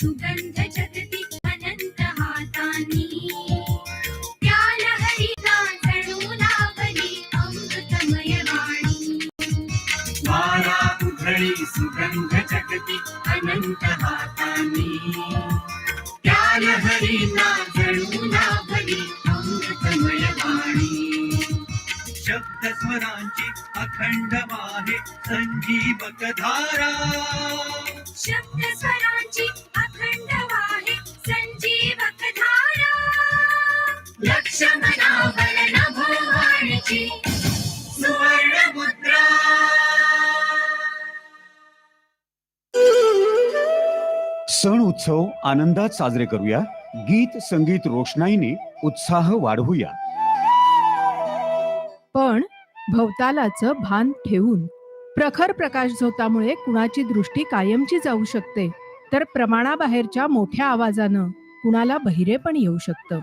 सुगंध जगती अनंत हातानी. त्या लहरीला जणू लाभली अमृतमय वाणी. वारा उधळी सुगंध जगती अनंत हातानी. त्या लहरीला जणू लाभली अमृतमय वाणी. शब्द स्वरांची अखंड वाहे संजीवक धारा. शब्द स्वरांची सण उत्सव आनंदात साजरे करूया. गीत संगीत रोषणाईने उत्साह वाढवूया. पण भवतालाचं भान ठेवून प्रखर प्रकाश झोतामुळे कुणाची दृष्टी कायमची जाऊ शकते? तर प्रमाणाबाहेरच्या मोठ्या आवाजानं कुणाला बहिरे पण येऊ शकतं.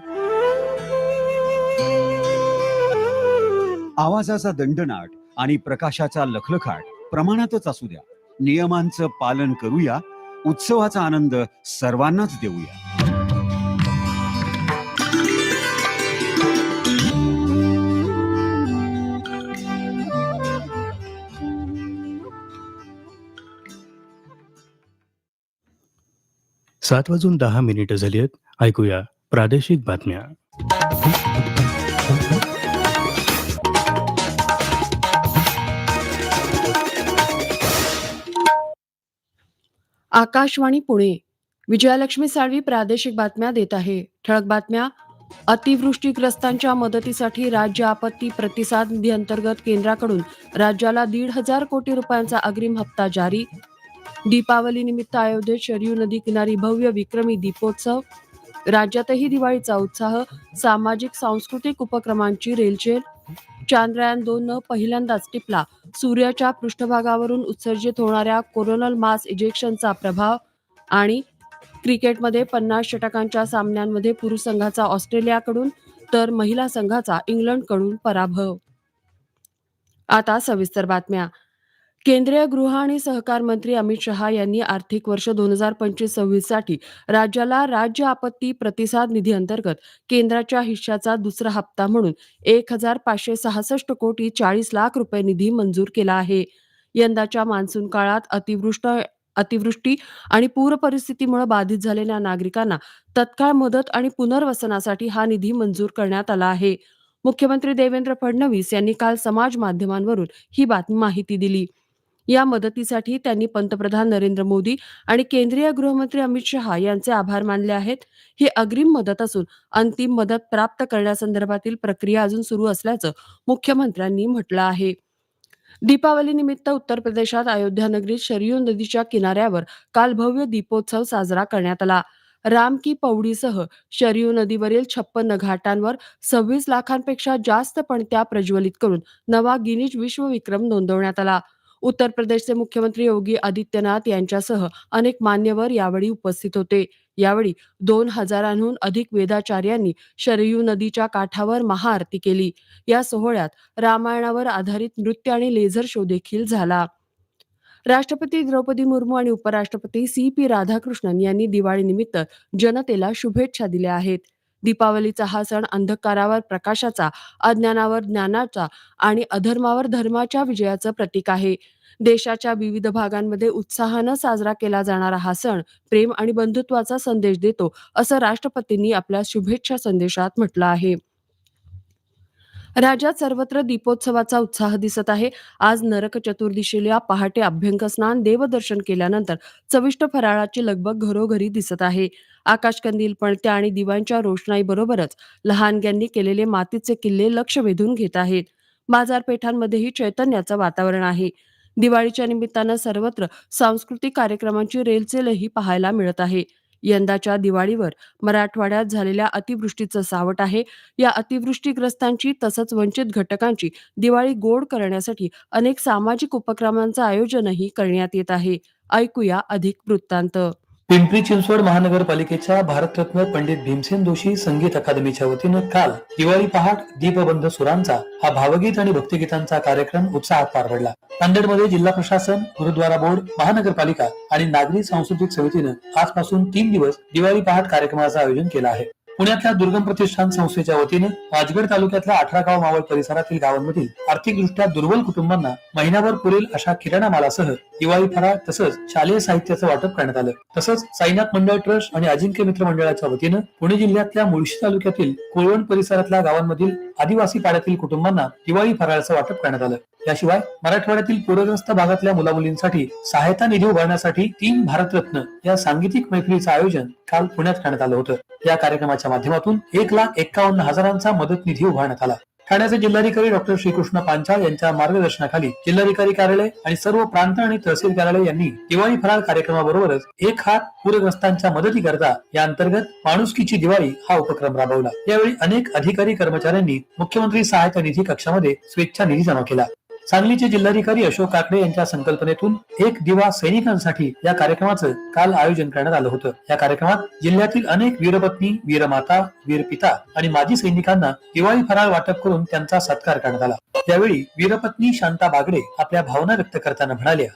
आवाजाचा दंडनाट आणि प्रकाशाचा लखलखाट प्रमाणातच असू द्या. नियमांचं पालन करूया उत्सवाचा आनंद सर्वांनाच देऊया. सात वाजून दहा मिनिटं झाली आहेत ऐकूया प्रादेशिक बातम्या. आकाशवाणी पुणे. विजयालक्ष्मी साळवी प्रादेशिक बातम्या देत आहे. ठळक बातम्या. अतिवृष्टीग्रस्तांच्या मदतीसाठी राज्य आपत्ती प्रतिसाद निधी अंतर्गत केंद्राकडून राज्याला दीड हजार कोटी रुपयांचा अग्रिम हप्ता जारी. दीपावली निमित्त अयोध्येत शरयू नदी किनारी भव्य विक्रमी दीपोत्सव. राज्यातही दिवाळीचा उत्साह सामाजिक सांस्कृतिक उपक्रमांची रेलचेल. चांद्रयान दोन न पहिल्यांदाच टिपला. सूर्याच्या पृष्ठभागावरून उत्सर्जित होणाऱ्या कोरोनल मास इजेक्शनचा प्रभाव आणि क्रिकेटमध्ये पन्नास षटकांच्या सामन्यांमध्ये पुरुष संघाचा ऑस्ट्रेलियाकडून तर महिला संघाचा इंग्लंडकडून पराभव. आता सविस्तर बातम्या. केंद्रीय गृह आणि सहकार मंत्री अमित शहा यांनी आर्थिक वर्ष दोन हजार पंचवीस सव्वीससाठी राज्याला राज्य आपत्ती प्रतिसाद निधी अंतर्गत केंद्राच्या हिश्श्याचा दुसरा हप्ता म्हणून एक हजार पाचशे सहासष्ट कोटी चाळीस लाख रुपये निधी मंजूर केला आहे. यंदाच्या मान्सून काळात अतिवृष्ट अतिवृष्टी आणि पूर परिस्थितीमुळे बाधित झालेल्या नागरिकांना तत्काळ मदत आणि पुनर्वसनासाठी हा निधी मंजूर करण्यात आला आहे. मुख्यमंत्री देवेंद्र फडणवीस यांनी काल समाज माध्यमांवरून ही बातमी माहिती दिली. या मदतीसाठी त्यांनी पंतप्रधान नरेंद्र मोदी आणि केंद्रीय गृहमंत्री अमित शहा यांचे आभार मानले आहेत. ही अग्रिम मदत असून अंतिम मदत प्राप्त करण्यासंदर्भातील प्रक्रिया अजून सुरू असल्याचं मुख्यमंत्र्यांनी म्हटलं आहे. दीपावली निमित्त उत्तर प्रदेशात अयोध्या नगरीत शरयू नदीच्या किनाऱ्यावर काल भव्य दीपोत्सव साजरा करण्यात आला. राम की पौडीसह शरयू नदीवरील छप्पन्न घाटांवर सव्वीस लाखांपेक्षा जास्त पणत्या प्रज्वलित करून नवा गिनीज विश्वविक्रम नोंदवण्यात आला. उत्तर प्रदेशचे मुख्यमंत्री योगी आदित्यनाथ यांच्यासह अनेक मान्यवर यावेळी उपस्थित होते. यावेळी दोन हजारांहून अधिक वेदाचार्यांनी शरयू नदीच्या काठावर महाआरती केली. या सोहळ्यात रामायणावर आधारित नृत्य आणि लेझर शो देखील झाला. राष्ट्रपती द्रौपदी मुर्मू आणि उपराष्ट्रपती सी पी राधाकृष्णन यांनी दिवाळीनिमित्त जनतेला शुभेच्छा दिल्या आहेत. दीपावलीचा हा सण अंधकारावर प्रकाशाचा अज्ञानावर ज्ञानाचा आणि अधर्मावर धर्माच्या विजयाचं प्रतीक आहे. देशाच्या विविध भागांमध्ये उत्साहानं साजरा केला जाणारा हा सण प्रेम आणि बंधुत्वाचा संदेश देतो असं राष्ट्रपतींनी आपल्या शुभेच्छा संदेशात म्हटलं आहे. राज्यात सर्वत्र दीपोत्सवाचा उत्साह दिसत आहे. आज नरक चतुर्दशीला पहाटे अभ्यंगस्नान देवदर्शन केल्यानंतर चविष्ट फराळाची लगबग घरोघरी दिसत आहे. आकाशकंदील पणत्या आणि दिव्यांच्या रोषणाई बरोबरच लहानग्यांनी केलेले मातीचे किल्ले लक्ष वेधून घेत आहेत. बाजारपेठांमध्येही चैतन्याचं वातावरण आहे. दिवाळीच्या निमित्तानं सर्वत्र सांस्कृतिक कार्यक्रमांची रेलचेलही पाहायला मिळत आहे. यंदाच्या दिवाळीवर मराठवाड्यात झालेल्या अतिवृष्टीचं सावट आहे. या अतिवृष्टीग्रस्तांची तसंच वंचित घटकांची दिवाळी गोड करण्यासाठी अनेक सामाजिक उपक्रमांचं आयोजनही करण्यात येत आहे. ऐकूया अधिक वृत्तांत. पिंपरी चिंचवड महानगरपालिकेच्या भारतरत्न पंडित भीमसेन जोशी संगीत अकादमीच्या वतीनं काल दिवाळी पहाट दीपबंध सुरांचा हा भावगीत आणि भक्तिगीतांचा कार्यक्रम उत्साहात पार पडला नांदेडमध्ये जिल्हा प्रशासन गुरुद्वारा बोर्ड महानगरपालिका आणि नागरी सांस्कृतिक समितीनं आजपासून तीन दिवस दिवाळी पहाट कार्यक्रमाचं आयोजन केलं आहे. पुण्यातल्या दुर्गम प्रतिष्ठान संस्थेच्या वतीने राजगड तालुक्यातल्या अठरा गाव मावळ परिसरातील गावांमधील आर्थिकदृष्ट्या दुर्बल कुटुंबांना महिनाभर पुरेल अशा किराणा मालासह दिवाळी फराळ तसंच शालेय साहित्याचं वाटप करण्यात आलं. तसंच साईनाथ मंडळ ट्रस्ट आणि अजिंक्य मित्र मंडळाच्या वतीनं पुणे जिल्ह्यातल्या मुळशी तालुक्यातील कोळवण परिसरातल्या गावांमधील आदिवासी पाड्यातील कुटुंबांना दिवाळी फराळाचं वाटप करण्यात आलं. याशिवाय मराठवाड्यातील पूरग्रस्त भागातल्या मुलामुलींसाठी सहायता निधी उभारण्यासाठी तीन भारतरत्न या सांगीतिक मैफिलीचं आयोजन काल पुण्यात करण्यात आलं होतं. या कार्यक्रमाच्या माध्यमातून एक लाख एक्कावन्न हजारांचा मदत निधी उभारण्यात आला. ठाण्याचे जिल्हाधिकारी डॉक्टर श्रीकृष्ण पांचाळ यांच्या मार्गदर्शनाखाली जिल्हाधिकारी कार्यालय आणि सर्व प्रांत आणि तहसील कार्यालय यांनी दिवाळी फराळ कार्यक्रमाबरोबरच एक हात पूरग्रस्तांच्या मदतीकरता या अंतर्गत माणुसकीची दिवाळी हा उपक्रम राबवला. यावेळी अनेक अधिकारी कर्मचाऱ्यांनी मुख्यमंत्री सहायता निधी कक्षामध्ये स्वेच्छा निधी जमा केला. सांगलीचे जिल्हाधिकारी अशोक काकडे यांच्या संकल्पनेतून एक दिवा सैनिकांसाठी या कार्यक्रमाचं काल आयोजन करण्यात आलं होतं. या कार्यक्रमात जिल्ह्यातील अनेक वीरपत्नी वीरमाता वीरपिता आणि माजी सैनिकांना दिवाळी फराळ वाटप करून त्यांचा सत्कार करण्यात आला. त्यावेळी वीरपत्नी शांता बागडे आपल्या भावना व्यक्त करताना म्हणाल्या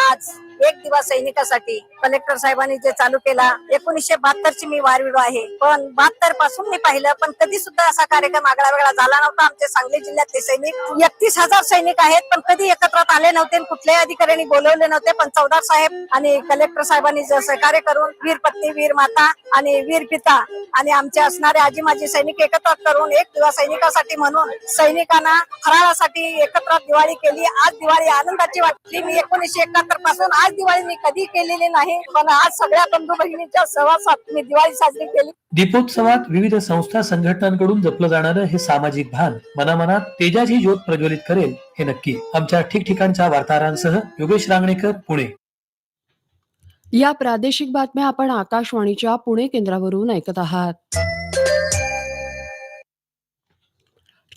आज एक दिवस सैनिकासाठी. कलेक्टर साहेबांनी जे चालू केला एकोणीसशे बहात्तर ची मी वारविडो आहे. पण बहात्तरपासून मी पाहिलं पण कधी सुद्धा असा कार्यक्रम आगळा वेगळा झाला नव्हता. आमचे सांगली जिल्ह्यातले सैनिक एकतीस हजार सैनिक आहेत पण कधी एकत्र आले नव्हते कुठल्याही अधिकाऱ्यांनी बोलवले नव्हते. पण चौदार साहेब आणि कलेक्टर साहेबांनी जर सहकार्य करून वीर पत्नी वीर माता आणि वीर पिता आणि आमचे असणारे आजी माजी सैनिक एकत्र करून एक दिवस सैनिकासाठी म्हणून सैनिकांना फराळासाठी एकत्र दिवाळी केली. आज दिवाळी आनंदाची वाटली. मी एकोणीसशे एकाहत्तरपासून आज दिवाळी मी कधी केलेली नाही. पण आज सगळ्या बंधू बहिणीच्या सहवासात मी दिवाळी साजरी केली. दीपोत्सवात विविध संस्था संघटनांकडून जपलं जाणारं हे सामाजिक भान मनामनात तेजाची ज्योत प्रज्वलित करेल हे नक्की. आमच्या ठिकठिकाणच्या वार्ताहरांसह योगेश रांगणेकर पुणे. या प्रादेशिक बातम्या आपण आकाशवाणीच्या पुणे केंद्रावरून ऐकत आहात.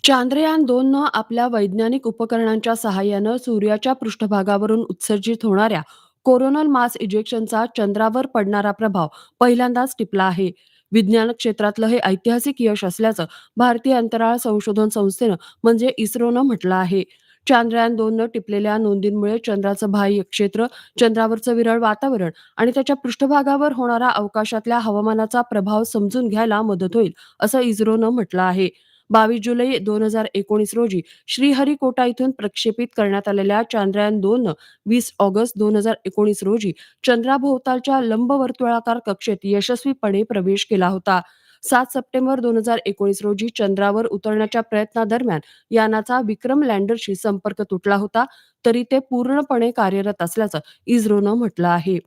चांद्रयान दोन न आपल्या वैज्ञानिक उपकरणांच्या सहाय्यानं सूर्याच्या पृष्ठभागावरून उत्सर्जित होणाऱ्या कोरोनल मास इजेक्शनचा चंद्रावर पडणारा प्रभाव पहिल्यांदाच टिपला आहे. विज्ञान क्षेत्रातलं हे ऐतिहासिक यश असल्याचं भारतीय अंतराळ संशोधन संस्थेनं म्हणजे इस्रोनं म्हटलं आहे. चांद्रयान दोन न टिपलेल्या नोंदींमुळे चंद्राचं बाह्य क्षेत्र चंद्रावरचं विरळ वातावरण आणि त्याच्या पृष्ठभागावर होणारा अवकाशातल्या हवामानाचा प्रभाव समजून घ्यायला मदत होईल असं इस्रोनं म्हटलं आहे. बावीस जुलै दोन हजार एकोणीस रोजी श्रीहरिकोटा इथून प्रक्षेपित करण्यात आलेल्या चांद्रयान दोन वीस ऑगस्ट दोन हजार एकोणीस रोजी चंद्राभोवतालच्या लंबवर्तुळाकार कक्षेत यशस्वीपणे प्रवेश केला होता. सात सप्टेंबर दोन हजार एकोणीस रोजी चंद्रावर उतरण्याच्या प्रयत्नादरम्यान यानाचा विक्रम लँडरशी संपर्क तुटला होता तरी ते पूर्णपणे कार्यरत असल्याचं इस्रोनं म्हटलं आहे.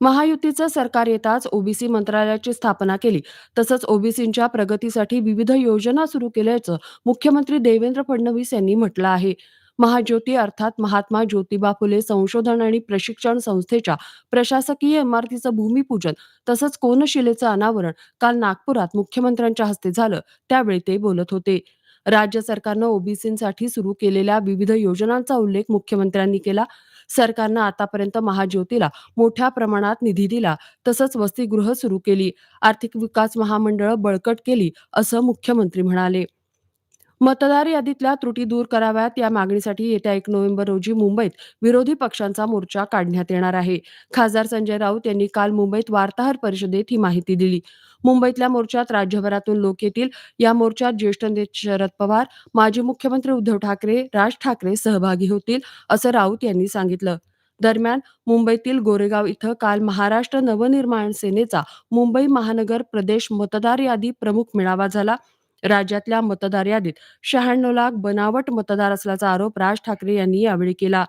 महायुतीचं सरकार येताच ओबीसी मंत्रालयाची स्थापना केली. तसंच ओबीसींच्या प्रगतीसाठी विविध योजना सुरू केल्याचं मुख्यमंत्री देवेंद्र फडणवीस यांनी म्हटलं आहे. महाज्योती अर्थात महात्मा ज्योतिबा फुले संशोधन आणि प्रशिक्षण संस्थेच्या प्रशासकीय इमारतीचं भूमिपूजन तसंच कोनशिलेचं अनावरण काल नागपुरात मुख्यमंत्र्यांच्या हस्ते झालं. त्यावेळी ते बोलत होते. राज्य सरकारनं ओबीसींसाठी सुरू केलेल्या विविध योजनांचा उल्लेख मुख्यमंत्र्यांनी केला. सरकारनं आतापर्यंत महाज्योतीला मोठ्या प्रमाणात निधी दिला. तसंच वसतिगृह सुरू केली. आर्थिक विकास महामंडळ बळकट केली असं मुख्यमंत्री म्हणाले. मतदार यादीतल्या त्रुटी दूर कराव्यात या मागणीसाठी येत्या एक नोव्हेंबर रोजी मुंबईत विरोधी पक्षांचा मोर्चा काढण्यात येणार आहे. खासदार संजय राऊत यांनी काल मुंबईत वार्ताहर परिषदेत ही माहिती दिली. मुंबईतल्या मोर्चात राज्यभरातून लोक येतील. या मोर्चात ज्येष्ठ नेते शरद पवार माजी मुख्यमंत्री उद्धव ठाकरे राज ठाकरे सहभागी होतील असं राऊत यांनी सांगितलं. दरम्यान मुंबईतील गोरेगाव इथं काल महाराष्ट्र नवनिर्माण सेनेचा मुंबई महानगर प्रदेश मतदार यादी प्रमुख मेळावा झाला. राज्यातल्या मतदार यादीत शहाण्णव लाख बनावट मतदार असल्याचा आरोप राज ठाकरे यांनी यावेळी केला.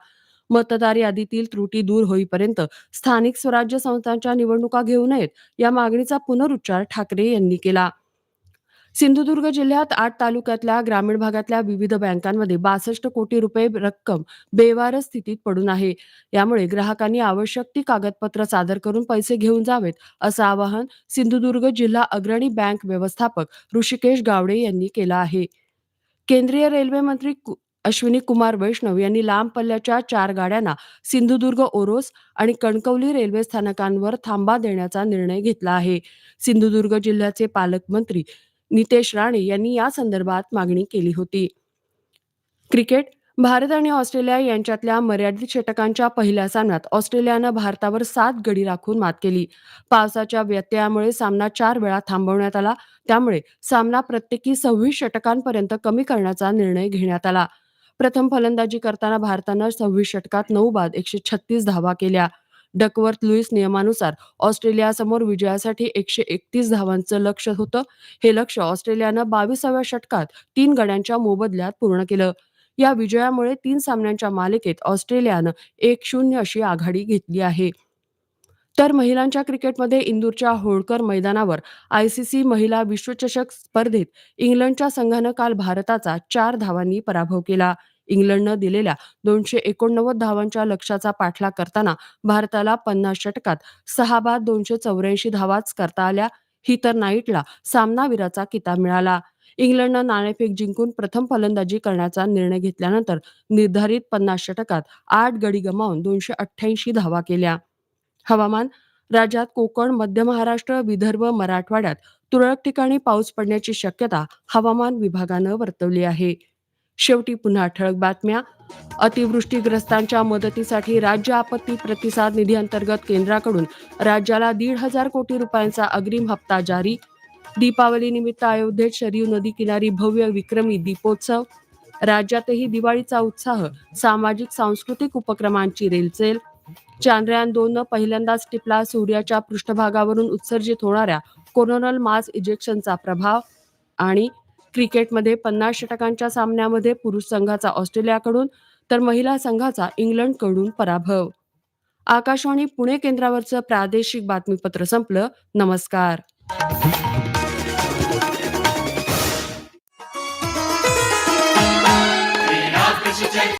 मतदार यादीतील त्रुटी दूर होईपर्यंत स्थानिक स्वराज्य संस्थांच्या निवडणुका घेऊ नयेत या मागणीचा पुनरुच्चार ठाकरे यांनी केला. सिंधुदुर्ग जिल्ह्यात आठ तालुक्यातल्या ग्रामीण भागातल्या विविध बँकांमध्ये बासष्ट कोटी रुपये रक्कम बेवारस स्थितीत पडून आहे. यामुळे ग्राहकांनी आवश्यक ती कागदपत्र सादर करून पैसे घेऊन जावेत असं आवाहन सिंधुदुर्ग जिल्हा अग्रणी बँक व्यवस्थापक ऋषिकेश गावडे यांनी केलं आहे. केंद्रीय रेल्वे मंत्री कु- अश्विनी कुमार वैष्णव यांनी लांब पल्ल्याच्या चार गाड्यांना सिंधुदुर्ग ओरोस आणि कणकवली रेल्वे स्थानकांवर थांबा देण्याचा निर्णय घेतला आहे. सिंधुदुर्ग जिल्ह्याचे पालकमंत्री नितेश राणे यांनी या संदर्भात मागणी केली होती. क्रिकेट भारत आणि ऑस्ट्रेलिया यांच्यातल्या मर्यादित षटकांच्या पहिल्या सामन्यात ऑस्ट्रेलियानं भारतावर सात गडी राखून मात केली. पावसाच्या व्यत्ययामुळे सामना चार वेळा थांबवण्यात आला. त्यामुळे सामना प्रत्येकी सव्वीस षटकांपर्यंत कमी करण्याचा निर्णय घेण्यात आला. प्रथम फलंदाजी करताना भारतानं सव्वीस षटकात नऊ बाद एकशे छत्तीस धावा केल्या. डकवर्थ लुईस नियमानुसार ऑस्ट्रेलियासमोर विजयासाठी एकशे एकतीस धावांचं लक्ष होतं. हे लक्ष ऑस्ट्रेलियानं बावीसाव्या षटकात तीन गड्यांच्या मोबदल्यात पूर्ण केलं. या विजयामुळे तीन सामन्यांच्या मालिकेत ऑस्ट्रेलियानं एक शून्य अशी आघाडी घेतली आहे. तर महिलांच्या क्रिकेटमध्ये इंदूरच्या होळकर मैदानावर आयसीसी महिला विश्वचषक स्पर्धेत इंग्लंडच्या संघानं काल भारताचा चार धावांनी पराभव केला. इंग्लंडनं दिलेल्या दोनशे एकोणनव्वद धावांच्या लक्ष्याचा पाठलाग करताना भारताला पन्नास षटकात सहा बाद दोनशे चौऱ्याऐंशी धावाच करता आल्या. ही तर नाईटला सामनावीराचा किताब मिळाला. इंग्लंडनं नाणेफेक जिंकून प्रथम फलंदाजी करण्याचा निर्णय घेतल्यानंतर निर्धारित पन्नास षटकात आठ गडी गमावून दोनशे अठ्ठ्याऐंशी धावा केल्या. हवामान राज्यात कोकण मध्य महाराष्ट्र विदर्भ मराठवाड्यात तुरळक ठिकाणी पाऊस पडण्याची शक्यता हवामान विभागानं वर्तवली आहे. शेवटी पुन्हा ठळक बातम्या. अतिवृष्टीग्रस्तांच्या मदतीसाठी राज्य आपत्ती प्रतिसाद निधी अंतर्गत केंद्राकडून राज्याला दीड हजार कोटी रुपयांचा अग्रिम हप्ता जारी. दीपावली निमित्त अयोध्येत शरीव नदी किनारी भव्य विक्रमी दीपोत्सव. राज्यातही दिवाळीचा उत्साह सामाजिक सांस्कृतिक उपक्रमांची रेलचेल. चांद्रयान दोन पहिल्यांदाच टिपला सूर्याच्या पृष्ठभागावरून उत्सर्जित होणाऱ्या कोरोनल मास इजेक्शनचा प्रभाव आणि क्रिकेटमध्ये पन्नास षटकांच्या सामन्यामध्ये पुरुष संघाचा ऑस्ट्रेलियाकडून तर महिला संघाचा इंग्लंडकडून पराभव. आकाशवाणी पुणे केंद्रावरचं प्रादेशिक बातमीपत्र संपलं. नमस्कार.